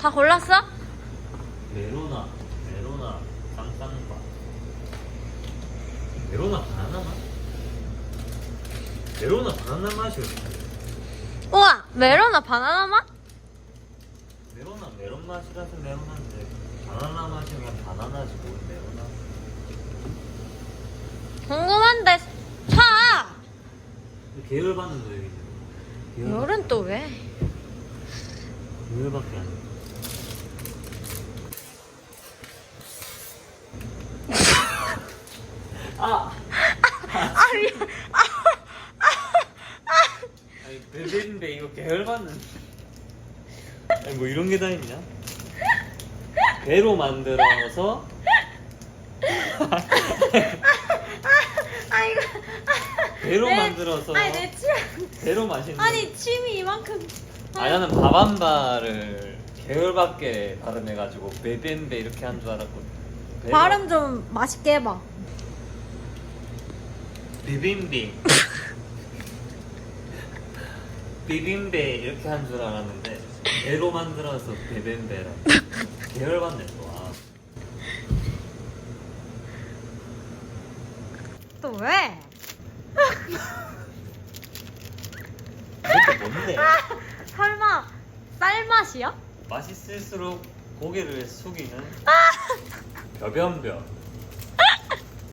다 골랐어? 메로나, 메로나, 쌍쌍바. 메로나 바나나 맛? 메로나 바나나 맛이었어. 우와 메로나 바나나 맛? 메로나 메론 맛이라서 메로나인데 바나나 맛이면 바나나지 뭘 메로나? 궁금한데 사 계열 받는 거 여기. 계열 열은 또 왜? 계열밖에 안 돼. 아! 아 미안 아니 베베인데 이거 계열 받는. 아니 뭐 이런 게 다 있냐? 배로 만들어서 아 이거 배로 내- 만들어서 아니 내 취향 배로 마시는. 아니 침이 이만큼 아니 나는 밥한바를 계열밖에 발음해가지고 베베인데 이렇게 한 줄 알았거든. 배로- 발음 좀 맛있게 해봐 비빔비 비빔베 이렇게 한 줄 알았는데 배로 만들어서 베벤베라 계열받네 또 아. 또 왜? 이것도 뭔데? 설마 쌀맛이야? 맛있을수록 고개를 숙이는 벼변벼